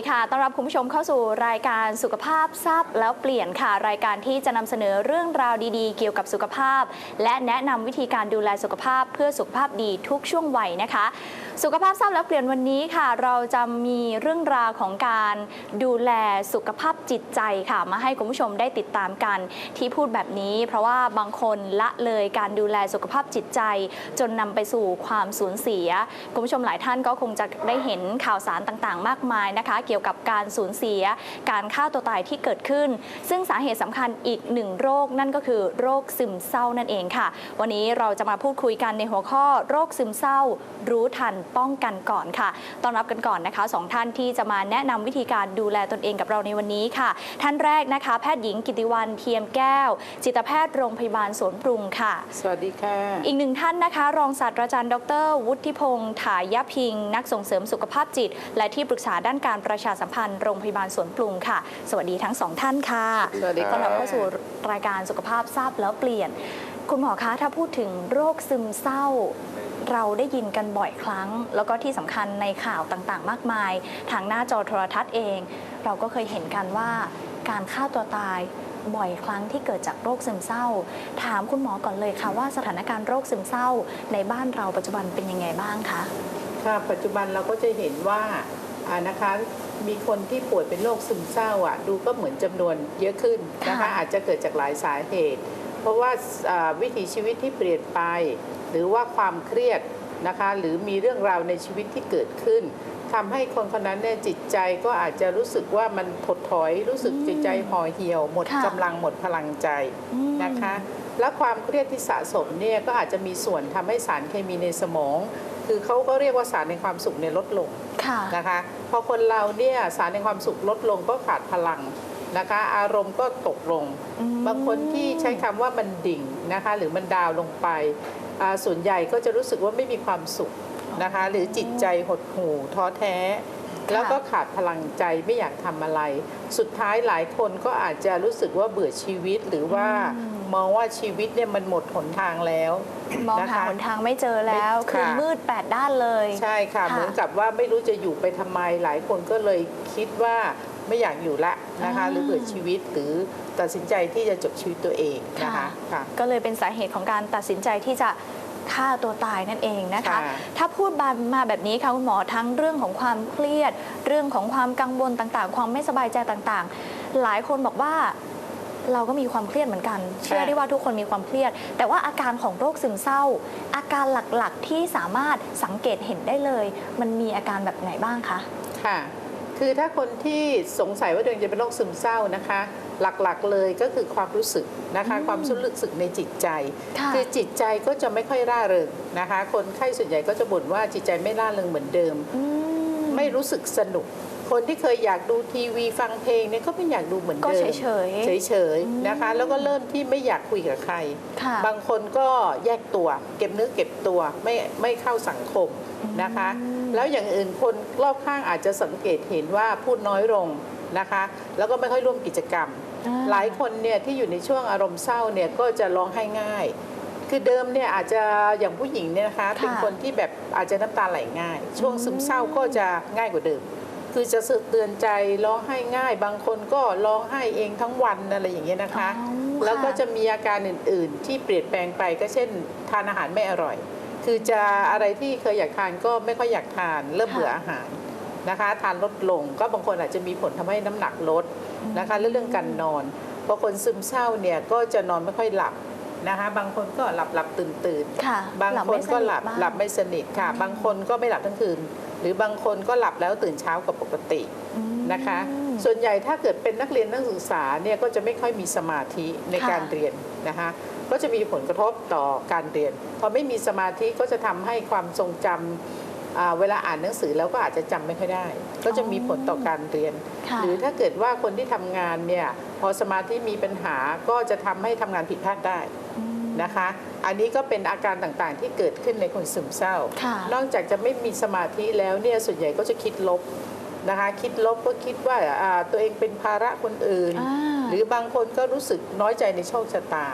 ดีค่ะ ต้อนรับคุณผู้ชมเข้าสู่รายการสุขภาพทราบแล้วเปลี่ยนค่ะ รายการที่จะนำเสนอเรื่องราวดีๆ เกี่ยวกับสุขภาพ และแนะนำวิธีการดูแลสุขภาพเพื่อสุขภาพดีทุกช่วงวัยนะคะ สุขภาพทราบแล้วเปลี่ยนวันนี้ค่ะ เราจะมีเรื่องราวของการดูแลสุขภาพจิตใจค่ะ มาให้คุณผู้ชมได้ติดตามกันที่พูดแบบนี้ เพราะว่าบางคนละเลยการดูแลสุขภาพจิตใจ จนนำไปสู่ความสูญเสีย คุณผู้ชมหลายท่านก็คงจะได้เห็นข่าวสารต่างๆ มากมายนะคะ เกี่ยวกับการสูญเสีย การฆ่าตัวตายที่เกิดขึ้น ซึ่งสาเหตุสำคัญอีกหนึ่งโรคนั่นก็คือโรคซึมเศร้านั่นเองค่ะ วันนี้เราจะมาพูดคุยกันในหัวข้อโรคซึมเศร้ารู้ทันป้องกันก่อนค่ะต้อนรับกันก่อนนะคะสองท่านที่จะมาแนะนำวิธีการดูแลตนเองกับเราในวันนี้ค่ะ ท่านแรกนะคะ แพทย์หญิงกิติวันเทียมแก้ว จิตแพทย์โรงพยาบาลสวนปรุงค่ะ สวัสดีค่ะ อีกหนึ่งท่านนะคะ รองศาสตราจารย์ดร วุฒิพงษ์ถายพิง นักส่งเสริมสุขภาพจิต และที่ปรึกษาด้านการประชาสัมพันธ์โรงพยาบาลสวนปรุงค่ะ สวัสดีทั้งสองท่านค่ะสวัสดีต้อนรับค่ะเข้าสู่รายการสุขภาพทราบแล้วเปลี่ยน คุณหมอคะถ้าพูดถึงโรคซึมเศร้า เราได้ยินกันบ่อยครั้ง แล้วก็ที่สำคัญในข่าวต่างๆ มากมาย ทางหน้าจอโทรทัศน์เอง เราก็เคยเห็นกันว่าการฆ่าตัวตายบ่อยครั้งที่เกิดจากโรคซึมเศร้า ถามคุณหมอก่อนเลยค่ะว่าสถานการณ์โรคซึมเศร้าในบ้านเราปัจจุบันเป็นยังไงบ้างคะค่ะปัจจุบันเราก็จะเห็นว่าอ่านะคะมีคนที่ป่วยเป็นโรคซึมเศร้าอะดูก็เหมือนจำนวนเยอะขึ้นนะคะค่ะอาจจะเกิดจากหลายสาเหตุ เพราะว่าอ่าวิถีชีวิตที่เปลี่ยนไป หรือว่าความเครียดนะคะหรือมีเรื่องราวในชีวิตที่เกิดขึ้นทำให้คนคนนั้นเนี่ยจิตใจก็อาจจะรู้สึกว่ามันถดถอยรู้สึกจิตใจห่อเหี่ยว หมดค่ะกำลังหมดพลังใจอืมนะคะ และความเครียดที่สะสมเนี่ยก็อาจจะมีส่วนทำให้สารเคมีในสมอง คือเขาก็เรียกว่าสารในความสุขเนี่ยลดลงค่ะนะคะพอคนเราเนี่ยสารในความสุขลดลงก็ขาดพลัง นะคะ อารมณ์ก็ตกลงอืมบางคนที่ใช้คำว่ามันดิ่งนะคะ หรือมันดาวลงไปอ่าส่วนใหญ่ก็จะรู้สึกว่าไม่มีความสุขนะคะ หรือจิตใจหดหู่ท้อแท้ แล้วก็ขาดพลังใจไม่อยากทำอะไร สุดท้ายหลายคนก็อาจจะรู้สึกว่าเบื่อชีวิตหรือว่าอืมมองว่าชีวิตเนี่ยมันหมดหนทางแล้วมองนะคะหาหนทางไม่เจอแล้วไม่คือค่ะมืดแปดด้านเลย ใช่ค่ะค่ะ เหมือนกับว่าไม่รู้จะอยู่ไปทำไมหลายคนก็เลยคิดว่า ไม่อยากอยู่ละนะคะอ่าหรือเบื่อชีวิตหรือตัดสินใจที่จะจบชีวิตตัวเองนะคะค่ะค่ะก็เลยเป็นสาเหตุของการตัดสินใจที่จะฆ่าตัวตายนั่นเองนะคะค่ะถ้าพูดมามาแบบนี้ค่ะคุณหมอทั้งเรื่องของความเครียด เรื่องของความกังวลต่างๆ ความไม่สบายใจต่างๆ หลายคนบอกว่าเราก็มีความเครียดเหมือนกัน เชื่อได้ว่าทุกคนมีความเครียด แต่ว่าอาการของโรคซึมเศร้า อาการหลักๆที่สามารถสังเกตเห็นได้เลย มันมีอาการแบบไหนบ้างคะ ค่ะ คือถ้าคนที่สงสัยว่าตัวเองจะเป็นโรคซึมเศร้านะคะ หลักๆเลยก็คือความรู้สึกนะคะอืมความรู้สึกในจิตใจค่ะคือจิตใจก็จะไม่ค่อยร่าเริงนะคะ คนไข้ส่วนใหญ่ก็จะบ่นว่าจิตใจไม่ร่าเริงเหมือนเดิมอืมไม่รู้สึกสนุก คนที่เคยอยากดูทีวีฟังเพลงเนี่ยก็ไม่อยากดูเหมือนก็เดิมเฉยๆเฉยๆนะคะ แล้วก็เริ่มที่ไม่อยากคุยกับใครค่ะบางคนก็แยกตัว เก็บเนื้อเก็บตัวไม่ไม่เข้าสังคมนะคะอืมแล้วอย่างอื่นคนรอบข้างอาจจะสังเกตเห็นว่าพูดน้อยลงนะคะ แล้วก็ไม่ค่อยร่วมกิจกรรมอ่าหลายคนเนี่ยที่อยู่ในช่วงอารมณ์เศร้าเนี่ยก็จะร้องไห้ง่ายคือเดิมเนี่ยอาจจะอย่างผู้หญิงเนี่ยนะคะ เป็นคนที่แบบอาจจะน้ำตาไหลง่าย ช่วงซึมเศร้าก็จะง่ายกว่าเดิม คือจะสึกเตือนใจร้องไห้ง่าย บางคนก็ร้องไห้เองทั้งวันอะไรอย่างเงี้ยนะคะ อ๋อแล้วก็ค่จะมีอาการอื่น ๆ ที่เปลี่ยนแปลงไปก็เช่น ทานอาหารไม่อร่อย คือจะอะไรที่เคยอยากทานก็ไม่ค่อยอยากทานเริ่มค่ะเบื่ออาหารนะคะ ทานลดลงก็บางคนอาจจะมีผลทำให้น้ำหนักลดนะคะและเรื่องการนอนพอคนซึมเศร้าเนี่ยก็จะนอนไม่ค่อยหลับนะคะ บางคนก็หลับหลับตื่นตื่นๆ ค่ะบางหลับคไม่นสก็นิทหลับบ้างหลับไม่สนิทค่ะ บางคนก็ไม่หลับทั้งคืน หรือบางคนก็หลับแล้วตื่นเช้ากว่าปกติอืมนะคะ ส่วนใหญ่ถ้าเกิดเป็นนักเรียนนักศึกษาเนี่ยก็จะไม่ค่อยมีสมาธิในค่ะการเรียนนะคะก็จะมีผลกระทบต่อการเรียน พอไม่มีสมาธิก็จะทำให้ความทรงจำอ่าเวลาอ่านหนังสือแล้วก็อาจจะจำไม่ค่อยได้ ก็จะมีผลต่อการเรียนค่ะหรือถ้าเกิดว่าคนที่ทำงานเนี่ยพอสมาธิมีปัญหาก็จะทำให้ทำงานผิดพลาดได้อืม นะคะ อันนี้ก็เป็นอาการต่างๆ ที่เกิดขึ้นในคนซึมเศร้าค่ะนอกจากจะไม่มีสมาธิแล้วเนี่ยส่วนใหญ่ก็จะคิดลบนะคะ คิดลบก็คิดว่าอ่าตัวเองเป็นภาระคนอื่นอ่าหรือบางคนก็รู้สึกน้อยใจในโชคชะตา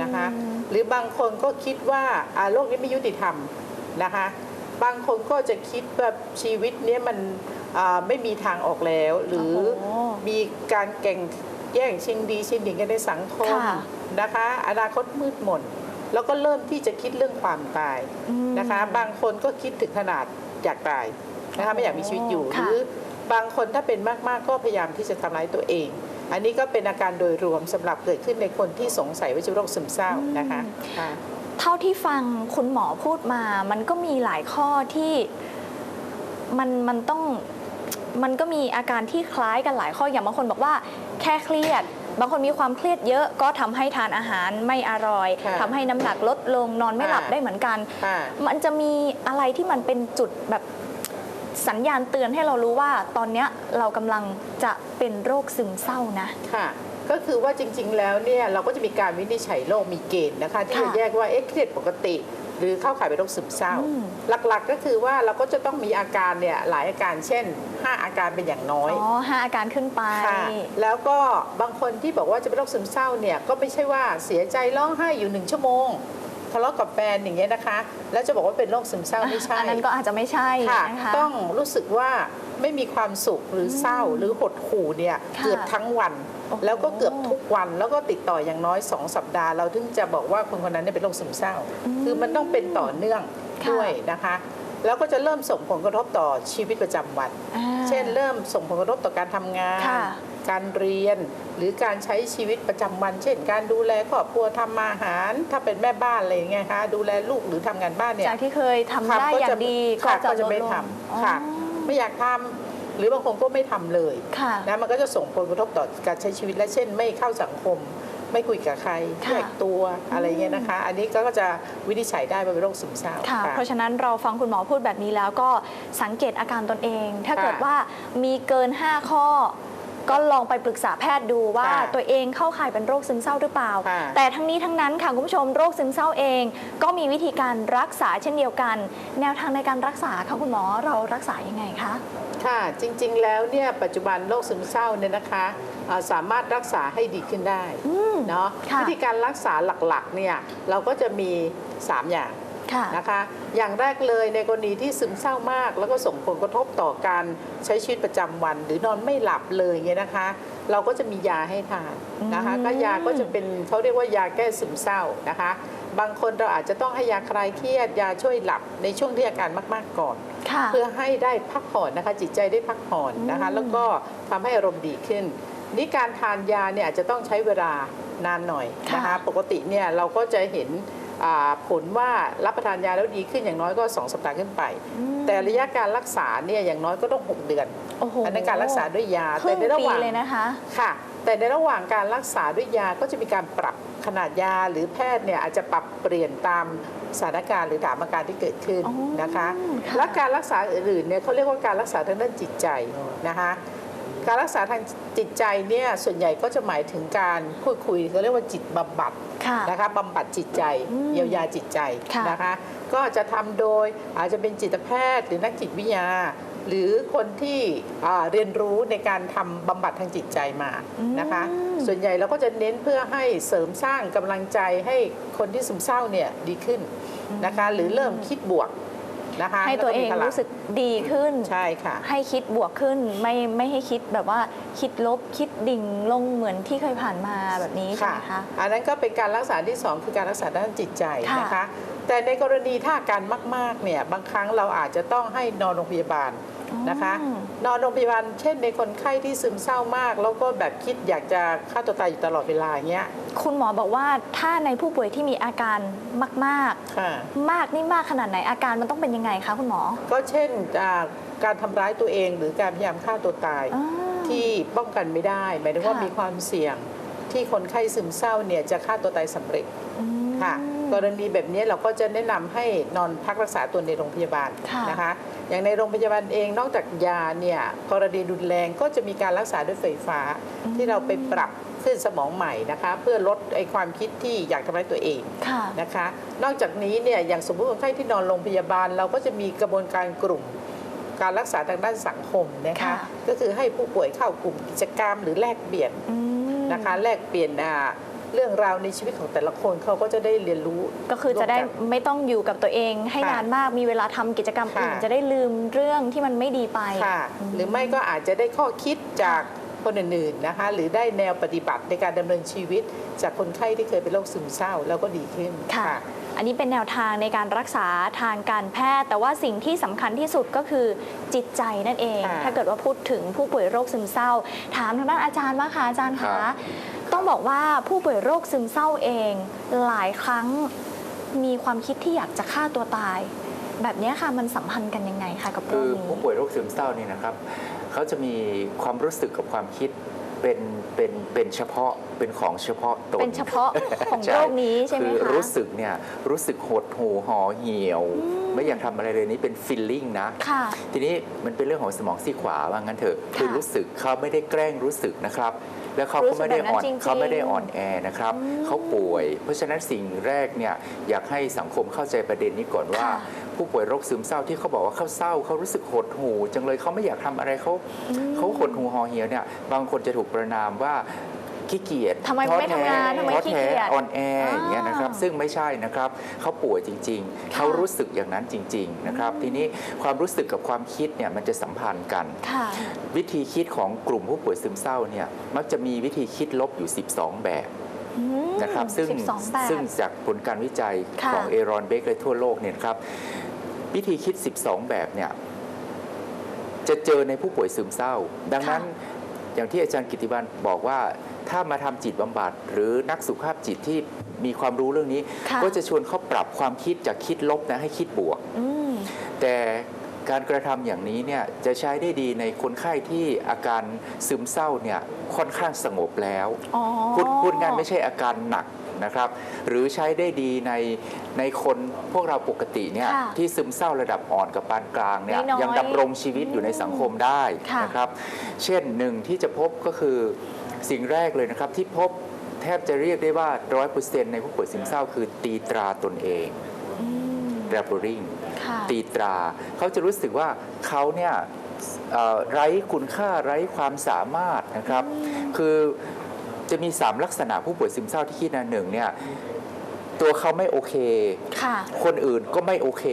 นะคะอืมหรือบางคนก็คิดว่าอ่าโลกนี้ไม่ยุติธรรมนะคะ บางคนก็จะคิดว่าชีวิตเนี้ยมันอ่าไม่มีทางออกแล้ว หรือโอ้โหมีการแข่ง แย่งชิงดีชิงเด่นกันในสังคมค่ะนะคะ อนาคตมืดมน แล้วก็เริ่มที่จะคิดเรื่องความตายอืมนะคะ บางคนก็คิดถึงขนาดอยากตายนะคะไม่อยากมีชีวิตอยู่หค่ะ รือบางคนถ้าเป็นมากๆก็พยายามที่จะทำร้ายตัวเอง อันนี้ก็เป็นอาการโดยรวมสำหรับเกิดขึ้นในคนที่สงสัยว่าจะเป็นโรคซึมเศร้านะคะค่ะ เท่าที่ฟังคุณหมอพูดมา มันก็มีหลายข้อที่มันมันต้อง มันก็มีอาการที่คล้ายกันหลายข้ออย่างบางคนบอกว่าแค่เครียด บางคนมีความเครียดเยอะก็ทำให้ทานอาหารไม่อร่อยค่ะทำให้น้ำหนักลดลงนอนไม่หลับค่ะ ได้เหมือนกัน ค่ะ มันจะมีอะไรที่มันเป็นจุดแบบสัญญาณเตือนให้เรารู้ว่าตอนเนี้ยเรากำลังจะเป็นโรคซึมเศร้านะ ค่ะ ก็คือว่าจริงๆ แล้วเนี่ยเราก็จะมีการวินิจฉัยโรคมีเกณฑ์นะคะ ที่จะค่ะแยกว่าเอ๊ะเครียดปกติ หรือเข้าข่ายเป็นโรคซึมเศร้าอืมหลักๆก็คือว่าเราก็จะต้องมีอาการเนี่ยหลายอาการเช่น 5 อาการเป็นอย่างน้อยอ๋อห้าอาการขึ้นไปค่ะแล้วก็บางคนที่บอกว่าจะเป็นโรคซึมเศร้าเนี่ยก็ไม่ใช่ว่าเสียใจร้องไห้อยู่หนึ่งชั่วโมง ทะเลาะกับแฟนอย่างเงี้ยนะคะ แล้วจะบอกว่าเป็นโรคซึมเศร้าไม่ใช่อันนั้นก็อาจจะไม่ใช่ค่ะนะคะต้องรู้สึกว่าไม่มีความสุขหรือเศร้าหรือหดหู่เนี่ยค่ะเกือบทั้งวันโอ้โหแล้วก็เกือบทุกวันแล้วก็ติดต่ออย่างน้อย 2 สัปดาห์ เราถึงจะบอกว่าคนคนนั้นเนี่ยเป็นโรคซึมเศร้า คือมันต้องเป็นต่อเนื่องค่ะด้วยนะคะแล้วก็จะเริ่มส่งผลกระทบต่อชีวิตประจำวันอ่าเช่น เริ่มส่งผลกระทบต่อการทำงานค่ะ การเรียน หรือการใช้ชีวิตประจำวัน เช่น การดูแลครอบครัวทำอาหาร ถ้าเป็นแม่บ้านอะไรอย่างเงี้ยคะดูแลลูกหรือทำงานบ้านเนี่ยจากที่เคยทำค่ะได้อย่างดีค่ะก็ก็จะจะลดไม่ลงทอ๋อำค่ะ ไม่อยากทำหรือบางคนก็ไม่ทำเลยค่ะนะมันก็จะส่งผลกระทบต่อการใช้ชีวิตและเช่น ไม่เข้าสังคม ไม่คุยกับใครค่ะแยกตัวอะไรเงี้ยนะคะ อันนี้ก็จะวินิจฉัยได้ว่าเป็นโรคซึมเศร้าค่ะค่ะเพราะฉะนั้นเราฟังคุณหมอพูดแบบนี้แล้วก็สังเกตอาการตนเอง ถ้าค่ะเกิดว่ามีเกิน 5 ข้อ ก็ลองไปปรึกษาแพทย์ดูว่าค่ะตัวเองเข้าข่ายเป็นโรคซึมเศร้าหรือเปล่า ค่ะแต่ทั้งนี้ทั้งนั้นค่ะคุณผู้ชมโรคซึมเศร้าเอง ก็มีวิธีการรักษาเช่นเดียวกัน แนวทางในการรักษาค่ะคุณหมอเรารักษายังไงคะ ค่ะจริงๆแล้วเนี่ยปัจจุบันโรคซึมเศร้าเนี่ยนะคะอ่าสามารถรักษาให้ดีขึ้นได้อืมเนาะค่ะ วิธีการรักษาหลักๆเนี่ยเราก็จะมี 3 อย่างค่ะ นะคะ อย่างแรกเลยในกรณีที่ซึมเศร้ามาก แล้วก็ส่งผลกระทบต่อการใช้ชีวิตประจำวัน หรือนอนไม่หลับเลยเงี้ยนะคะ เราก็จะมียาให้ทานนะคะอืมก็ยาก็จะเป็นเขาเรียกว่ายาแก้ซึมเศร้านะคะ บางคนเราอาจจะต้องให้ยาคลายเครียดยาช่วยหลับในช่วงที่อาการมาก ๆก่อนค่ะเพื่อให้ได้พักผ่อนนะคะ จิตใจได้พักผ่อนนะคะอืมแล้วก็ทำให้อารมณ์ดีขึ้นนี่การทานยาเนี่ยอาจจะต้องใช้เวลานานหน่อยนะคะ ปกติเนี่ยเราก็จะเห็นอ่า ผลว่ารับประทานยาแล้วดีขึ้นอย่างน้อยก็ 2 สัปดาห์ขึ้นไปอืมแต่ระยะการรักษาเนี่ยอย่างน้อยก็ต้อง 6 เดือนโอ้โหอันนั้นการรักษาด้วยยาครึ่แต่งในระปีหว่างเลยนะคะค่ะ แต่ในระหว่างการรักษาด้วยยาก็จะมีการปรับขนาดยาหรือแพทย์เนี่ยอาจจะปรับเปลี่ยนตามสถานการณ์หรือถามอาการที่เกิดขึ้นอ๋อนะคะค่ะและการรักษาอื่นๆเนี่ยเขาเรียกว่าการรักษาทางด้านจิตใจนะคะ การรักษาทางจิตใจเนี่ยส่วนใหญ่ก็จะหมายถึงการพูดคุยเขาเรียกว่าจิตบำบัดค่ะนะคะบำบัดจิตใจอืมเยียวยาจิตใจค่ะนะคะ ก็จะทำโดยอาจจะเป็นจิตแพทย์หรือนักจิตวิทยา หรือคนที่อ่าเรียนรู้ในการทำบำบัดทางจิตใจมานะคะอืมส่วนใหญ่เราก็จะเน้นเพื่อให้เสริมสร้างกำลังใจให้คนที่ซึมเศร้าเนี่ยดีขึ้นนะคะ หรือเริ่มคิดบวก นะคะให้ตัวเองแล้ก็มีพลัรู้สึกดีขึ้นใช่ค่ะ ให้คิดบวกขึ้นไม่ไม่ให้คิดแบบว่าคิดลบคิดดิ่งลงเหมือนที่เคยผ่านมาแบบนี้ใช่ไหมคะอันนั้นก็เป็นการรักษาที่ 2 คือการรักษาด้านจิตใจค่ะนะคะ แต่ในกรณีถ้าอาการมากๆเนี่ยบางครั้งเราอาจจะต้องให้นอนโรงพยาบาล นะคะอืมนอนโรงพยาบาลเช่นในคนไข้ที่ซึมเศร้ามาก แล้วก็แบบคิดอยากจะฆ่าตัวตายอยู่ตลอดเวลาอย่างเงี้ยคุณหมอบอกว่าถ้าในผู้ป่วยที่มีอาการมากค่ะๆมากนี่มากขนาดไหนอาการมันต้องเป็นยังไงคะคุณหมอ ก็เช่นอ่าการทำร้ายตัวเองหรือการพยายามฆ่าตัวตายอ่าที่ป้องกันไม่ได้ หมายถึงว่าค่ะมีความเสี่ยงที่คนไข้ซึมเศร้าเนี่ยจะฆ่าตัวตายสำเร็จอืมค่ะกรณีแบบนี้เราก็จะแนะนำให้นอนพักรักษาตัวในโรงพยาบาลค่ะนะคะ อย่างในโรงพยาบาลเองนอกจากยาเนี่ยกรณีรุนแรงก็จะมีการรักษาด้วยไฟฟ้าที่เราไปปรับคลื่นสมองใหม่นะคะ เพื่อลดไอความคิดที่อยากทำร้ายตัวเองค่ะนะคะ นอกจากนี้เนี่ยอย่างสมมติคนไข้ที่นอนโรงพยาบาล เราก็จะมีกระบวนการกลุ่มการรักษาทางด้านสังคมนะคะค่ะก็คือให้ผู้ป่วยเข้ากลุ่มกิจกรรมหรือแลกเปลี่ยนอืมนะคะแลกเปลี่ยนอ่า เรื่องราวในชีวิตของแต่ละคนเขาก็จะได้เรียนรู้ ก็คือจะได้ร่วมกันไม่ต้องอยู่กับตัวเองให้ค่ะนานมากมีเวลาทำกิจกรรมอื่นค่ะจะได้ลืมเรื่องที่มันไม่ดีไปค่ะหรือไม่ก็อาจจะได้ข้อคิดจากคนอื่นๆนะคะหรือได้แนวปฏิบัติในการดำเนินชีวิต จากคนไข้ที่เคยเป็นโรคซึมเศร้าแล้วก็ดีขึ้นค่ะ อันนี้เป็นแนวทางในการรักษาทางการแพทย์ แต่ว่าสิ่งที่สำคัญที่สุดก็คือจิตใจนั่นเองค่ะถ้าเกิดว่าพูดถึงผู้ป่วยโรคซึมเศร้า ถามทางด้านอาจารย์บ้างค่ะอาจารย์ครัคะบ ต้องบอกว่าผู้ป่วยโรคซึมเศร้าเอง หลายครั้งมีความคิดที่อยากจะฆ่าตัวตาย แบบนี้ค่ะมันสัมพันธ์กันยังไงคะกับโรคือคนี้ผู้ป่วยโรคซึมเศร้านี่นะครับเขาจะมีความรู้สึกกับความคิดเป็นเป็นเป็นเฉพาะเป็นของเฉพาะตนเป็นเฉพาะของใช่โรคนี้ใช่ไหมคือคะรู้สึกเนี่ยรู้สึกหดหูห่อเหี่ยว ไม่อยากทำอะไรเลยนี่เป็นฟีลลิ่งนะค่ะทีนี้มันเป็นเรื่องของสมองซีกขวาว่างั้นเถอะค่ะคือรู้สึกเขาไม่ได้แกล้งรู้สึกนะครับ แล้วเขาก็ไม่ได้อ่อนรู้สึกแบบนั้นจริงๆเขาไม่ได้อ่อนแอนะครับอืมเขาป่วย เพราะฉะนั้นสิ่งแรกเนี่ยอยากให้สังคมเข้าใจประเด็นนี้ก่อนว่าค่ะผู้ป่วยโรคซึมเศร้าที่เขาบอกว่าเขาเศร้าเขารู้สึกหดหู่จังเลยเขาไม่อยากทำอะไรเขาเขาหดหูห่อเหี่ยวเนี่ยบางคนจะถูกประนามว่า ขี้เกียจทำไมท้อไม่ทำงานทำไมท้อขี้แท้เกียจอ่อนแออย่างเงี้ยนะครับอ่าซึ่งไม่ใช่นะครับเขาป่วยจริง ๆ เขารู้สึกอย่างนั้นจริงๆนะครับทีนี้ความรู้สึกกับความคิดเนี่ยมันจะสัมพันธ์กันค่ะวิธีคิดของกลุ่มผู้ป่วยซึมเศร้าเนี่ยมักจะมีวิธีคิดลบอยู่ 12 แบบอืมนะครับซึ่ง12แบบซึ่งจากผลการวิจัยค่ะของเอรอนเบกและทั่วโลกเนี่ยนะครับวิธีคิด 12 แบบเนี่ยจะเจอในผู้ป่วยซึมเศร้า ดังนั้นอย่างที่อาจารย์กิติบันบอกว่า ถ้ามาทำจิตบำบัดหรือนักสุขภาพจิตที่มีความรู้เรื่องนี้ค่ะก็จะชวนเขาปรับความคิดจากคิดลบนะให้คิดบวกอืมแต่การกระทำอย่างนี้เนี่ยจะใช้ได้ดีในคนไข้ที่อาการซึมเศร้าเนี่ยค่อนข้างสงบแล้วอ๋อพูดพูดง่ายไม่ใช่อาการหนักนะครับ หรือใช้ได้ดีในในคนพวกเราปกติเนี่ยค่ะที่ซึมเศร้าระดับอ่อนกับปานกลางเนี่ยน้อยๆยังดำรงชีวิตอยู่ในสังคมได้ค่ะนะครับ เช่นหนึ่งที่จะพบก็คือ สิ่งแรกเลยนะครับที่พบแทบจะเรียกได้ว่า100%ในผู้ป่วยซึมเศร้าคือตีตราตนเองอืม rabbling ค่ะตีตรา เขาจะรู้สึกว่าเขาเนี่ยเอ่อไร้คุณค่าไร้ความสามารถนะครับ คือจะมี 3 ลักษณะผู้ป่วยซึมเศร้าที่คิดนะหนึ่งเนี่ย ตัวเขาไม่โอเค ค่ะ คนอื่นก็ไม่โอเค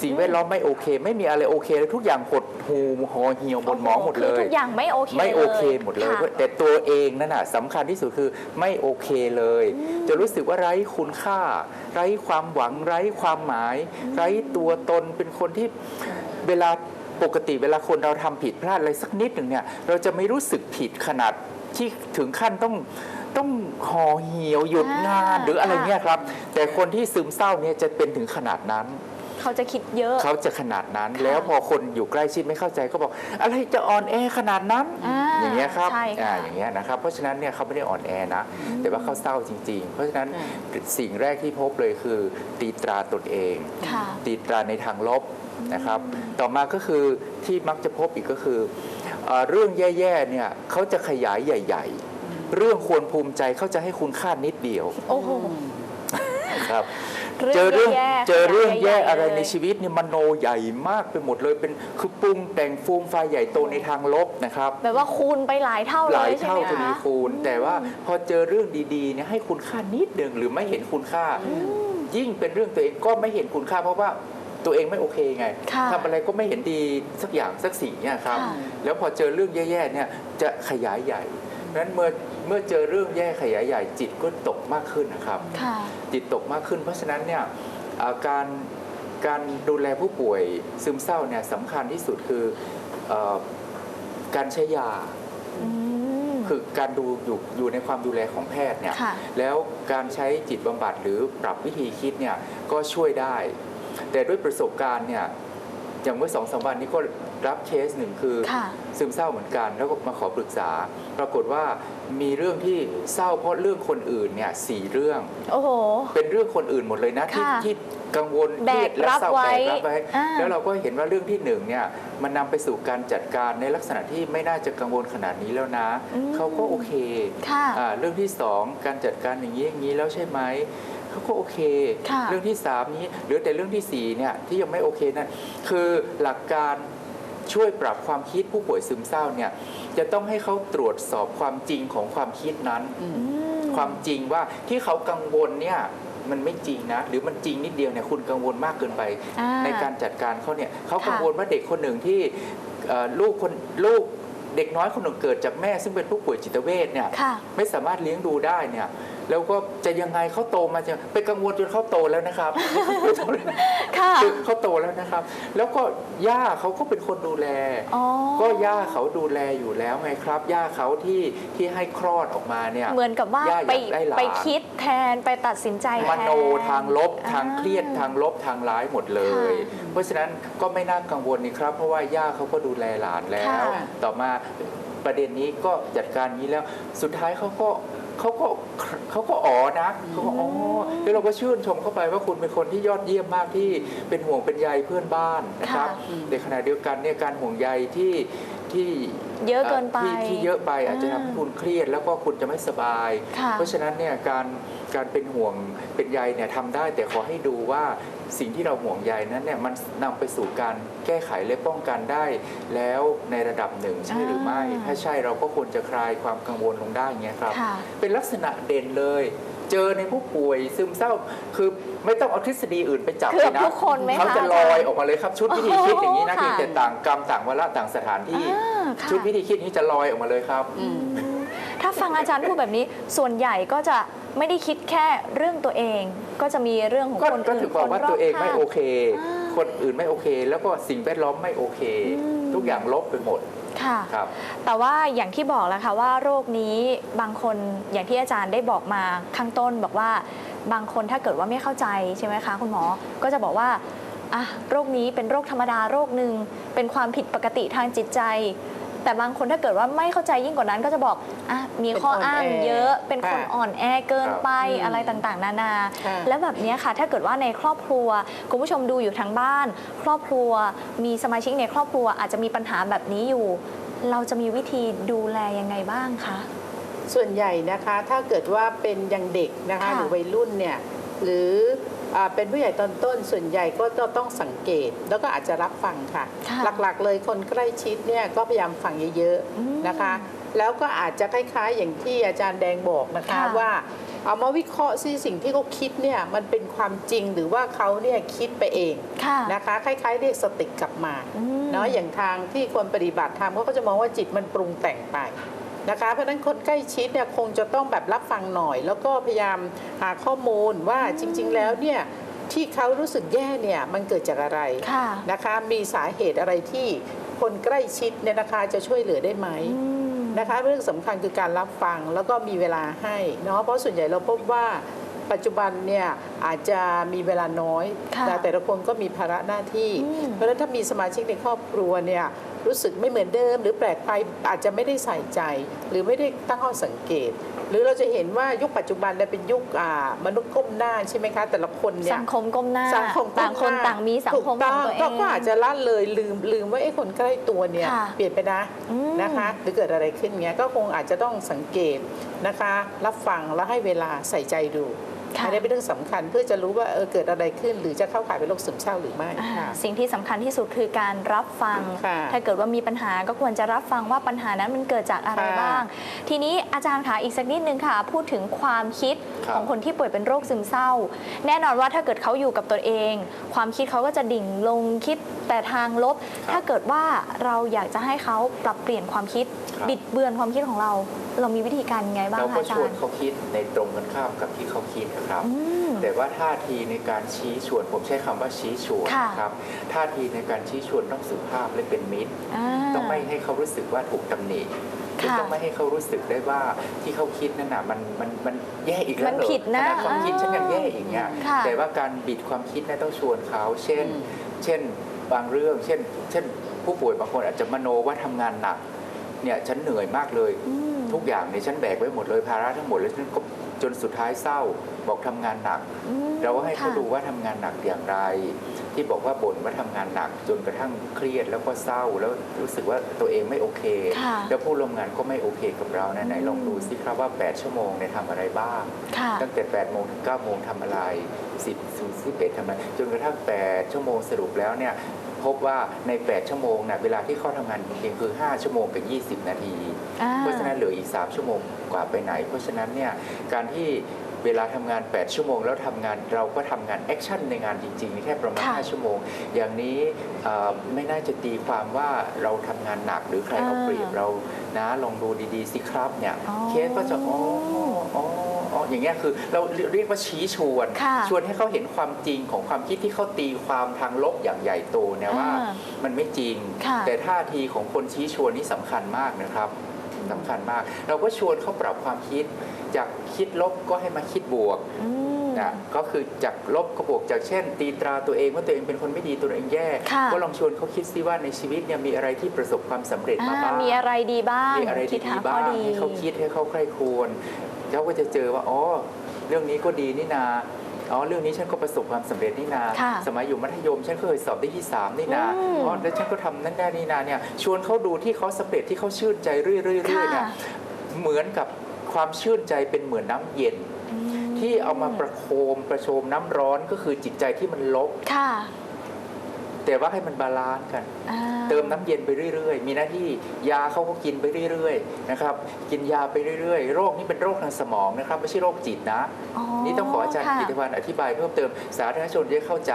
สิ่งแวดล้อมไม่โอเค ไม่มีอะไรโอเคเลยทุกอย่างหดหูหอเหี่ยวหมดหมองหมดเลคือย ทุกอย่างไม่โอเคไม่โอเคหมดเลย ค่ะ แต่ตัวเองนั่นน่ะสำคัญที่สุดคือไม่โอเคเลย จะรู้สึกว่าไร้คุณค่า ไร้ความหวังไร้ความหมาย ไร้ตัวตนเป็นคนที่เวลาปกติเวลาคนเราทำผิดพลาดอะไรสักนิดหนึ่งเนี่ย เราจะไม่รู้สึกผิดขนาดที่ถึงขั้นต้อง ต้องห่อเหี่ยวหยุดงานอ่าหรืออะไรเนี่ยครับ แต่คนที่ซึมเศร้าเนี่ยจะเป็นถึงขนาดนั้นเขาจะคิดเยอะเขาจะขนาดนั้นค่ะแล้วพอคนอยู่ใกล้ชิดไม่เข้าใจก็บอก อะไรจะอ่อนแอขนาดนั้นอ่าอย่างเงี้ยครับใช่ค่ะอ่าอย่างเงี้ยนะครับเพราะฉะนั้นเนี่ยเขาไม่ได้อ่อนแอนะแต่ว่าเขาเศร้าจริง ๆ เพราะฉะนั้นอืสิ่งแรกที่พบเลยคือ ตีตราตนเองค่ะตีตราในทางลบนะครับ ต่อมาก็คือที่มักจะพบอีกก็คือเอ่อเรื่องแย่ๆเนี่ยเขาจะขยายใหญ่ ๆ เรื่องควรภูมิใจเขาจะให้คุณค่านิดเดียว โอ้โหครับเจอเรื่องแย่ๆเจอเรื่องแย่ใหญ่ๆอะไรเลยในชีวิตเนี่ยมโนใหญ่มากไปหมดเลยเป็นคือปรุงแต่งฟูมไฟใหญ่โตในทางลบนะครับแบบว่าคูณไปหลายเท่าหเลลายยใช่เท่าไหมทวีคะคูณ แต่ว่าพอเจอเรื่องดีๆเนี่ยให้คุณค่านิดหนึ่งหรือไม่เห็นคุณค่า ยิ่งเป็นเรื่องตัวเองก็ไม่เห็นคุณค่าเพราะว่าตัวเองไม่โอเคไงค่ะทำอะไรก็ไม่เห็นดีสักอย่างสักสิ่งเนี่ยครับค่ะแล้วพอเจอเรื่องแย่ๆเนี่ยจะขยายใหญ่ เพราะฉะนั้นเมื่อเมื่อเจอเรื่องแย่ขยายใหญ่จิตก็ตกมากขึ้นนะครับ ค่ะ จิตตกมากขึ้น เพราะฉะนั้นเนี่ยเอ่อการการดูแลผู้ป่วยซึมเศร้าเนี่ยสำคัญที่สุดคือเออการใช้ยา อืม คือการดูอยู่อยู่ในความดูแลของแพทย์เนี่ย ค่ะ แล้วการใช้จิตบำบัดหรือปรับวิธีคิดเนี่ยก็ช่วยได้ แต่ด้วยประสบการณ์เนี่ยอย่างเมื่อสองสามวันนี้ก็ รับเคสหนึ่งคือค่ะซึมเศร้าเหมือนกัน แล้วก็มาขอปรึกษา ปรากฏว่ามีเรื่องที่เศร้าเพราะเรื่องคนอื่นเนี่ยสี่เรื่องโอ้โหเป็นเรื่องคนอื่นหมดเลยนะที่ค่ะที่กังวลแบเครียกดและรับเศร้าไว้แบกรับไว้อ่าแล้วเราก็เห็นว่าเรื่องที่หนึ่งเนี่ยมันนำไปสู่การจัดการในลักษณะที่ไม่น่าจะกังวลขนาดนี้แล้วนะ เขาก็โอเคค่ะอ่าเรื่องที่สองการจัดการอย่างนี้อย่างนี้แล้วใช่ไหมเขาก็โอเคค่ะเรื่องที่สามนี้หรือแต่เรื่องที่สี่เนี่ยที่ยังไม่โอเคนั่นคือหลักการ ช่วยปรับความคิดผู้ป่วยซึมเศร้าเนี่ยจะต้องให้เขาตรวจสอบความจริงของความคิดนั้นอืมความจริงว่าที่เขากังวลเนี่ยมันไม่จริงนะ หรือมันจริงนิดเดียวเนี่ยคุณกังวลมากเกินไปอ่าในการจัดการเขาเนี่ยเขาค่ะกังวลว่าเด็กคนหนึ่งที่เอ่อลูกคนลูกเด็กน้อยคนหนึ่งเกิดจากแม่ซึ่งเป็นผู้ป่วยจิตเวชเนี่ยค่ะไม่สามารถเลี้ยงดูได้เนี่ยแล้วก็จะยังไงเขาโตมาจะไปกังวลจนเขาโตแล้วนะครับค่ะคือเขาโตแล้วนะครับ แล้วก็ย่าเขาก็เป็นคนดูแลอ๋อก็ย่าเขาดูแลอยู่แล้วไงครับ ย่าเขาที่ที่ให้คลอดออกมาเนี่ยเหมือนกับว่าย่าอยากไปได้หลานไปคิดแทนไปตัดสินใจแทมนโนทางลบทางเครียดอ่าทางลบทางร้ายหมดเลยค่ะเพราะฉะนั้นก็ไม่น่ากังวลนี่ครับ เพราะว่าย่าเขาก็ดูแลหลานแล้วค่ะต่อมาประเด็นนี้ก็จัดการนี้แล้ว สุดท้ายเขาก็ เขาก็เขาก็อ๋อนะเขาก็อ๋อแล้วเราก็ชื่นชมเข้าไปว่าคุณเป็นคนที่ยอดเยี่ยมมากที่เป็นห่วงเป็นใยเพื่อนบ้านนะครับค่ะในขณะเดียวกันเนี่ยการห่วงใยที่ที่เยอะเกินไปที่ที่เยอะไปอาจจะทำให้คุณเครียดแล้วก็คุณจะไม่สบายค่ะเพราะฉะนั้นเนี่ยการการเป็นห่วงเป็นใยเนี่ยทำได้แต่ขอให้ดูว่า สิ่งที่เราห่วงใยนั้นเนี่ยมันนำไปสู่การแก้ไขและป้องกันได้แล้วในระดับหนึ่งใช่หรือไม่อ่าถ้าใช่เราก็ควรจะคลายความกังวลลงได้เงี้ยครับค่ะเป็นลักษณะเด่นเลยเจอในผู้ป่วยซึมเศร้าคือไม่ต้องเอาทฤษฎีอื่นไปจับเกือบเลยนะทุกคนไหมคะเขาจะลอยออกมาเลยครับชุดวิธีคิดอย่างนี้นะโอ้โหเพียงแต่ต่างกรรมต่างวาระต่างสถานที่อ่าค่ะชุดวิธีคิดนี้จะลอยออกมาเลยครับอืม ถ้าฟังอาจารย์พูดแบบนี้ ส่วนใหญ่ก็จะไม่ได้คิดแค่เรื่องตัวเอง ก็จะมีเรื่องของก็คนก็อื่นถือความว่าคนรบตัวเองไม่ข้างโอเคอ่าคนอื่นไม่โอเค แล้วก็สิ่งแวดล้อมไม่โอเคอืมทุกอย่างลบไปหมดค่ะครับแต่ว่าอย่างที่บอกแล้วค่ะว่าโรคนี้บางคนอย่างที่อาจารย์ได้บอกมาข้างต้นบอกว่าบางคนถ้าเกิดว่าไม่เข้าใจใช่ไหมคะคุณหมอ ก็จะบอกว่าอะโรคนี้เป็นโรคธรรมดาโรคหนึ่งเป็นความผิดปกติทางจิตใจ แต่บางคนถ้าเกิดว่าไม่เข้าใจยิ่งกว่านั้นก็จะบอกอะมีข้ออ้างเยอะเป็นคนค่ะอ่อนแอเกินไปอืมอะไรต่างๆ นานาค่ะแล้วแบบเนี้ยค่ะ ถ้าเกิดว่าในครอบครัวคุณผู้ชมดูอยู่ทางบ้าน ครอบครัวมีสมาชิกในครอบครัวอาจจะมีปัญหาแบบนี้อยู่ เราจะมีวิธีดูแลยังไงบ้างคะส่วนใหญ่นะคะถ้าเกิดว่าเป็นยังเด็กนะคะค่ะหรือวัยรุ่นเนี่ยหรืออ่า เป็นผู้ใหญ่ตอนต้นส่วนใหญ่ก็จะต้องสังเกต แล้วก็อาจจะรับฟังค่ะค่ะ หลักๆเลยคนใกล้ชิดเนี่ยก็พยายามฟังเยอะอืมๆนะคะ แล้วก็อาจจะคล้ายๆ อย่างที่อาจารย์แดงบอกนะคะค่ะว่าเอามาวิเคราะห์ซิสิ่งที่เขาคิดเนี่ยมันเป็นความจริงหรือว่าเขาเนี่ยคิดไปเองค่ะนะคะคล้ายๆ เรียกสติกลับมาอืมเนาะอย่างทางที่คนปฏิบัติธรรมเขาก็จะมองว่าจิตมันปรุงแต่งไป นะคะ เพราะฉะนั้นคนใกล้ชิดเนี่ยคงจะต้องแบบรับฟังหน่อย แล้วก็พยายามหาข้อมูลว่าจริง ๆ แล้วเนี่ยที่เขารู้สึกแย่เนี่ยมันเกิดจากอะไรค่ะนะคะมีสาเหตุอะไรที่คนใกล้ชิดเนี่ยนะคะจะช่วยเหลือได้ไหมอืมนะคะเรื่องสำคัญคือการรับฟังแล้วก็มีเวลาให้เนาะเพราะส่วนใหญ่เราพบว่าปัจจุบันเนี่ยอาจจะมีเวลาน้อยค่ะแต่แต่ละคนก็มีภาระหน้าที่อืมเพราะฉะนั้นถ้ามีสมาชิกในครอบครัวเนี่ย รู้สึกไม่เหมือนเดิม หรือแปลกไปอาจจะไม่ได้ใส่ใจ หรือไม่ได้ตั้งข้อสังเกต หรือเราจะเห็นว่ายุคปัจจุบันเนี่ยเป็นยุคอ่ามนุษย์ก้มหน้าใช่ไหมคะ แต่ละคนเนี่ยสังคมก้มหน้าสังคมต่างคนต่างมีสังคมถูกของต้ตัวเอก็งก็อาจจะละเลยลืมลืมว่าไอ้คนใกล้ตัวเนี่ยค่ะเปลี่ยนไปนะอืมนะคะหรือเกิดอะไรขึ้นเงี้ยก็คงอาจจะต้องสังเกตนะคะ รับฟังแล้วให้เวลาใส่ใจดูค่ะ อันนี้เป็นเรื่องสำคัญเพื่อจะรู้ว่าเออเกิดอะไรขึ้น หรือจะเข้าข่ายเป็นโรคซึมเศร้าหรือไม่อ่าค่ะสิ่งที่สำคัญที่สุดคือการรับฟังค่ะถ้าเกิดว่ามีปัญหาก็ควรจะรับฟังว่าปัญหานั้นมันเกิดจากอะไรค่ะบ้าง ทีนี้อาจารย์คะอีกสักนิดนึงค่ะ พูดถึงความคิดครับของคนที่ป่วยเป็นโรคซึมเศร้า แน่นอนว่าถ้าเกิดเขาอยู่กับตัวเอง ความคิดเขาก็จะดิ่งลงคิดแต่ทางลบ ถ้าเกิดว่าเราอยากจะให้เขาปรับเปลี่ยนความคิดครับบิดเบือนความคิดของเรา เรามีวิธีการยังไงบ้างเราคะก็อาชจาวนรย์เขาคิดในตรงกันข้ามกับที่เขาคิดนะครับอืมแต่ว่าท่าทีในการชี้ชวน ผมใช้คำว่าชี้ชวนค่ะนะครับท่าทีในการชี้ชวนต้องสุภาพและเป็นมิตรอ่าต้องไม่ให้เขารู้สึกว่าถูกตำหนิค่ะต้องไม่ให้เขารู้สึกได้ว่าที่เขาคิดนั่นน่ะมันมันมันแย่อีกแล้วมันเหรอผิดนะขนาดความคิดอ่าฉันยังแย่อีกเนี่ยค่ะแต่ว่าการบิดความคิดเนี่ยต้องชวนเขา เช่นอืมเช่นบางเรื่อง เช่น เช่น ผู้ป่วยบางคนอาจจะมโนว่าทำงานหนักเนี่ยฉันเหนื่อยมากเลยอืมทุกอย่างเนี่ยฉันแบกไว้หมดเลยภาระทั้งหมดแล้วฉันก็ จนสุดท้ายเศร้าบอกทำงานหนักอืมเราก็ให้เขาค่ะดูว่าทำงานหนักอย่างไร ที่บอกว่าบ่นว่าทำงานหนัก จนกระทั่งเครียดแล้วก็เศร้าแล้วรู้สึกว่าตัวเองไม่โอเคค่ะแล้วผู้ร่วมงานก็ไม่โอเคกับเรานะไหนอืมลองดูสิครับว่า 8 ชั่วโมงเนี่ยทำอะไรบ้างค่ะตั้งแต่8โมงถึง9โมงทำอะไร 10ถึง11ทำอะไรจนกระทั่ง8ชั่วโมงสรุปแล้วเนี่ย พบว่าใน 8 ชั่วโมงน่ะเวลาที่เขาทำงานจริงๆคือ 5 ชั่วโมงกับ 20 นาทีอ่าเพราะฉะนั้นเหลืออีก 3 ชั่วโมงกว่าไปไหน เพราะฉะนั้นเนี่ยการที่เวลาทำงาน 8 ชั่วโมง แล้วทำงานเราก็ทำงานแอคชั่นในงานจริงๆ แค่ประมาณค่ะ5ชั่วโมง อย่างนี้เอ่อไม่น่าจะตีความว่าเราทำงานหนักหรือใครเอาเปรียบเรานะลองดูดีๆสิครับเนี่ยอ๋อเคสก็จะอ๋ออ๋อ อ๋ออย่างเงี้ยคือเราเรียกว่าชี้ชวนค่ะชวนให้เขาเห็นความจริงของความคิดที่เขาตีความทางลบอย่างใหญ่โตเนี่ยว่าอ่ามันไม่จริงค่ะแต่ท่าทีของคนชี้ชวนนี่สำคัญมากนะครับสำคัญมาก เราก็ชวนเขาปรับความคิด จากคิดลบก็ให้มาคิดบวกอืม นะก็คือจากลบก็บวกจากเช่น ตีตราตัวเองว่าตัวเองเป็นคนไม่ดีตัวเองแย่ค่ะก็ลองชวนเขาคิดซิว่าในชีวิตเนี่ยมีอะไรที่ประสบความสำเร็จมาอ่าบ้างมีอะไรดีบ้างมีอะไรคิที่ดดีหาข้บ้าองดีให้เขาคิดให้เขาใคร่ครวญเขาก็จะเจอว่าอ๋อเรื่องนี้ก็ดีนี่นาอ๋อเรื่องนี้ฉันก็ประสบความสำเร็จนี่นาค่ะสมัยอยู่มัธยมฉันก็เคยสอบได้ที่สามนี่นาอืมอ๋อแล้วฉันก็ทำนั่นได้นี่นาเนี่ยชวนเขาดูที่เขาสำเร็จที่เขาชื่นใจเรื่อยๆๆเนี่ยค่ะเหมือนกับความชื่นใจเป็นเหมือนน้ำเย็นอืม ที่เอามาประโคมประโชมน้ำร้อนก็คือจิตใจที่มันลบค่ะแต่ว่าให้มันบาลานซ์กันอ่าเติมน้ำเย็นไปเรื่อยๆ มีหน้าที่ยาเขาก็กินไปเรื่อยๆนะครับกินยาไปเรื่อยๆ โรคนี้เป็นโรคทางสมองนะครับไม่ใช่โรคจิตนะอ๋อนี่ต้องขออาจารย์ค่ะกิติพันธ์อธิบายเพิ่มเติมสาธารณชนจะได้เข้าใจ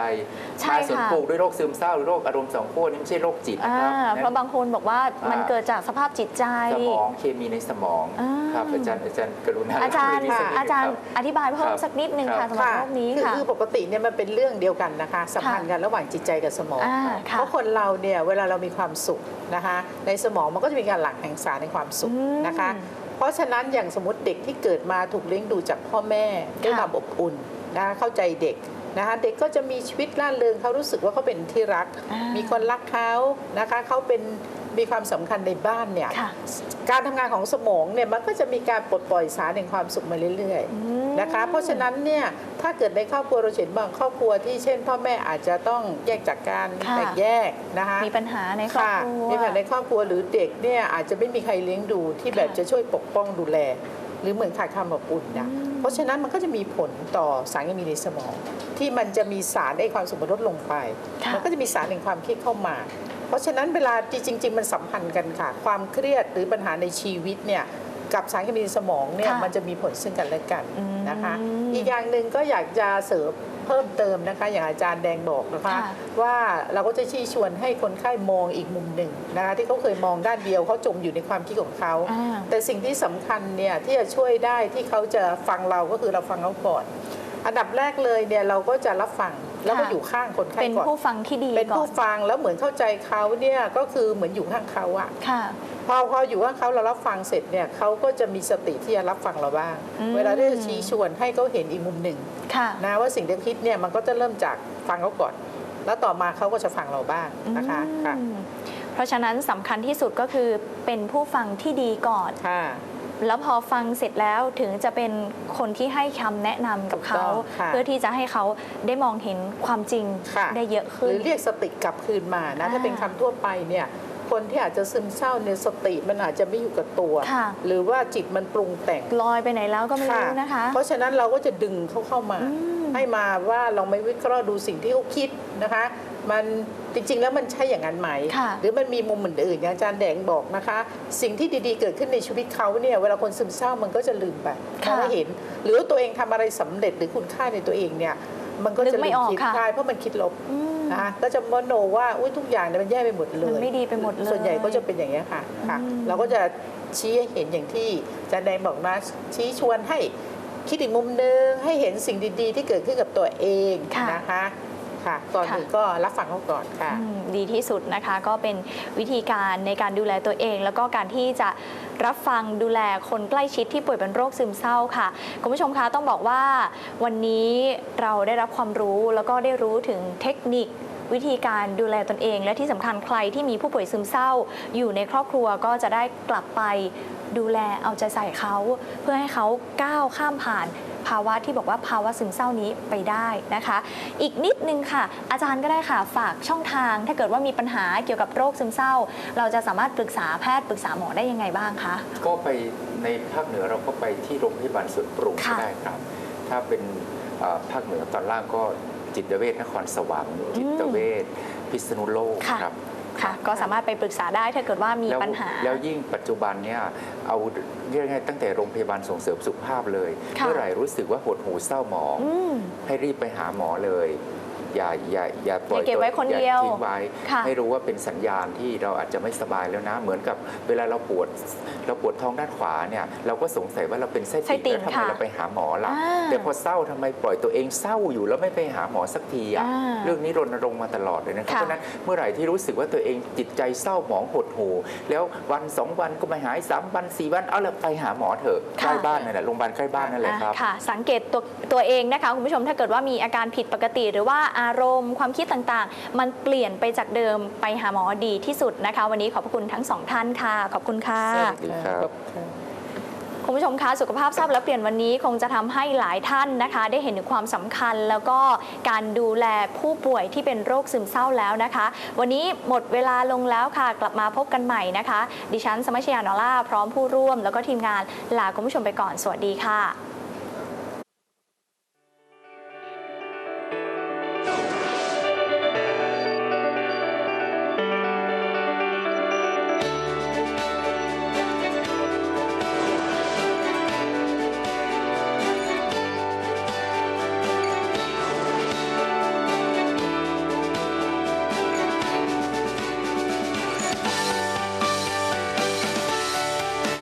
ใช่นายสนค่ะปลูกด้วยโรคซึมเศร้าหรือโรคอารมณ์สองขั้วนี่ไม่ใช่โรคจิตนะอ่าครับเพราะบางคนบอกว่ามันอ่าเกิดจากสภาพจิตใจสมองเคมีในสมองอ่าครับอาจารย์อาจารย์กรุณาอาจารย์เล่นิดนึงอาจารย์คบอธิบายเพิ่มครับสักนิดนึงครัค่ะบสำหรับโรคนี้คือค่ะคือปกติเนี่ยมันเป็นเรื่องเดียวกันนะคะสัมพันธ์กันระหว่างจิตใจกับสมองอ่าค่ะเพราะคนเราเนี่ยเวลาเรามีความสุขนะคะในสมองมันก็จะมีการหลั่งแห่งสารในความสุขอืมนะคะ เพราะฉะนั้นอย่างสมมติเด็กที่เกิดมาถูกเลี้ยงดูจากพ่อแม่ด้วยความอบอุ่นนะคะเข้าใจเด็กนะคะเด็กก็จะมีชีวิตร่าเริงเขารู้สึกว่าเขาเป็นที่รักอ่ามีมีคนรักเขานะคะเขาเป็น มีความสำคัญในบ้านเนี่ยค่ะการทำงานของสมองเนี่ยมันก็จะมีการปลดปล่อยสารแห่งความสุขมาเรื่อยอืมๆนะคะ เพราะฉะนั้นเนี่ยถ้าเกิดในครอบครัวเราเห็นบางครอบครัวที่เช่น พ่อแม่อาจจะต้องแยกจากการค่ะแตกแยกนะคะมีปัญหาในครอบค่ะครัวมีปัญหาในครอบครัวหรือเด็กเนี่ยอาจจะไม่มีใครเลี้ยงดูที่แบบค่ะจะช่วยปกป้องดูแล หรือเหมือนขาดความอบอุ่นนะอืมเพราะฉะนั้นมันก็จะมีผลต่อสารเคมีในสมอง ที่มันจะมีสารไอ้ความสุขมันลดลงไปค่ะมันก็จะมีสารแห่งความคิดเข้ามา เพราะฉะนั้นเวลาจริง ๆ มันสัมพันธ์กันค่ะ ความเครียดหรือปัญหาในชีวิตเนี่ยกับสารเคมีในสมองเนี่ยค่ะมันจะมีผลซึ่งกันและกันนะคะ อืมอีกอย่างหนึ่งก็อยากจะเสริมเพิ่มเติมนะคะ อย่างอาจารย์แดงบอกนะคะ ค่ะว่าเราก็จะชี้ชวนให้คนไข้มองอีกมุมหนึ่งนะคะ ที่เขาเคยมองด้านเดียวเขาจมอยู่ในความคิดของเขา อ่า แต่สิ่งที่สำคัญเนี่ยที่จะช่วยได้ที่เขาจะฟังเราก็คือเราฟังเขาก่อน อันดับแรกเลยเนี่ยเราก็จะรับฟัง แล้วก็ค่ะอยู่ข้างคนไข้เป็นก่อนผู้ฟังที่ดีเป็นก่อผู้นฟังแล้วเหมือนเข้าใจเขาเนี่ยก็คือเหมือนอยู่ข้างเขาอะค่ะพอพออยู่ข้างเขาเรารับฟังเสร็จเนี่ยเขาก็จะมีสติที่จะรับฟังเราบ้างอืมเวลาที่จะชี้ชวนให้เขาเห็นอีกมุมหนึ่งค่ะนะว่าสิ่งที่เขาคิดเนี่ยมันก็จะเริ่มจากฟังเขาก่อน แล้วต่อมาเขาก็จะฟังเราบ้างนะคะค่ะอืมเพราะฉะนั้นสำคัญที่สุดก็คือเป็นผู้ฟังที่ดีก่อนค่ะ แล้วพอฟังเสร็จแล้วถึงจะเป็นคนที่ให้คำแนะนำกับเขาถูกต้องค่ะเพื่อที่จะให้เขาได้มองเห็นความจริงค่ะได้เยอะหขึ้นรือเรียกสติกลับคืนมานะอ่าถ้าเป็นคำทั่วไปเนี่ยคนที่อาจจะซึมเศร้าเนี่ยสติมันอาจจะไม่อยู่กับตัวค่ะหรือว่าจิตมันปรุงแต่งลอยไปไหนแล้วก็ไม่รู้นะคะ เพราะฉะนั้นเราก็จะดึงเขาเข้ามาอืมให้มาว่าเราไม่วิเคราะห์ดูสิ่งที่เขาคิดนะคะ มันจริง ๆ แล้วมันใช่อย่างนั้นไหมค่ะหรือมันมีมุมอื่นๆอย่างอาจารย์แดงบอกนะคะ สิ่งที่ดีๆเกิดขึ้นในชีวิตเขาเนี่ยเวลาคนซึมเศร้ามันก็จะลืมไปมค่ะองไม่เห็น หรือว่าตัวเองทำอะไรสำเร็จหรือคุณค่าในตัวเองเนี่ยมันก็นึจะกไม่ลืมออกคิดค่ะได้เพราะมันคิดลบอืมนะคะก็จะมโนว่าอุ้ยทุกอย่างเนี่ยมันแย่ไปหมดเลยมันไม่ดีไปหมดเลยส่วนใหญ่ก็จะเป็นอย่างนี้ยค่ะค่ะอืมเราก็จะชี้ให้เห็นอย่างที่อาจารย์แดงบอกนะชี้ชวนให้คิดอีกมุมหนึงให้เห็นสิ่งดี ๆ ที่เกิดขึ้นกับตัวเองค่ะนะคะ ค่ะ ก่อนค่ะ อื่นก็รับฟังเขาก่อนค่ะ อืมดีที่สุดนะคะก็เป็นวิธีการในการดูแลตัวเอง แล้วก็การที่จะรับฟังดูแลคนใกล้ชิดที่ป่วยเป็นโรคซึมเศร้าค่ะคุณผู้ชมคะต้องบอกว่า วันนี้เราได้รับความรู้แล้วก็ได้รู้ถึงเทคนิค วิธีการดูแลตนเอง และที่สำคัญใครที่มีผู้ป่วยซึมเศร้า อยู่ในครอบครัวก็จะได้กลับไปดูแลเอาใจใส่เขา เพื่อให้เขาก้าวข้ามผ่าน ภาวะที่บอกว่าภาวะซึมเศร้านี้ไปได้นะคะ อีกนิดนึงค่ะ อาจารย์ก็ได้ค่ะฝากช่องทาง ถ้าเกิดว่ามีปัญหาเกี่ยวกับโรคซึมเศร้า เราจะสามารถปรึกษาแพทย์ปรึกษาหมอได้ยังไงบ้างคะก็ไปในภาคเหนือเราก็ไปที่โรงพยาบาลสวนปรุงก็ค่ะได้ครับถ้าเป็นเอ่อภาคเหนือตอนล่างก็จิตเวชนครสวรรค์จิตเวชพิษณุโลกค่ะครับ ค่ะก็สามารถไปปรึกษาได้ถ้าเกิดว่ามีแล้วปัญหา แล้วยิ่งปัจจุบันเนี่ยเอาเรียกง่ายๆตั้งแต่โรงพยาบาลส่งเสริมสุขภาพเลยค่ะเมื่อไหร่รู้สึกว่าหดหูเศร้าหมองอืมให้รีบไปหาหมอเลย อย่าอย่าอย่าปล่อยอย่าเก็บไว้คนเดียวอาทิ้งไว้ค่ะให้รู้ว่าเป็นสัญญาณที่เราอาจจะไม่สบายแล้วนะ เหมือนกับเวลาเราปวดเราปวดท้องด้านขวาเนี่ยเราก็สงสัยว่าเราเป็นไส้ไส้ติ่ติ่งงแล้วทำไมค่ะเราไปหาหมอล่ะ อ่าแต่พอเศร้าทำไมปล่อยตัวเองเศร้าอยู่แล้วไม่ไปหาหมอสักทีอะอ่าเรื่องนี้รณรงค์มาตลอดเลยนะครับค่ะเพราะฉะนั้นเมื่อไหร่ที่รู้สึกว่าตัวเองจิตใจเศร้าหมองหดหูแล้ววันสองวันก็ไม่หายสามวันสี่วันเอาละไปหาหมอเถอะใกล้บ้านนั่นแหละโรงพยาบาลใกล้บ้านนั่นแหละครับค่ะ สังเกตตัวตัวเองนะคะคุณผู้ชมถ้าเกิดว่ามีอาการผิดปกติ หรือว่าอารมณ์ ความคิดต่างๆ มันเปลี่ยนไปจากเดิมไปหาหมอดีที่สุดนะคะ วันนี้ขอบพระคุณทั้งสองท่านค่ะ ขอบคุณค่ะสวัสดีครับคุณผู้ชมคะสุขภาพทราบแล้วเปลี่ยนวันนี้คงจะทำให้หลายท่านนะคะ ได้เห็นถึงความสำคัญแล้วก็การดูแลผู้ป่วยที่เป็นโรคซึมเศร้าแล้วนะคะ วันนี้หมดเวลาลงแล้วค่ะ กลับมาพบกันใหม่นะคะ ดิฉันสมัชยานอล่าพร้อมผู้ร่วม แล้วก็ทีมงานลาคุณผู้ชมไปก่อนสวัสดีค่ะ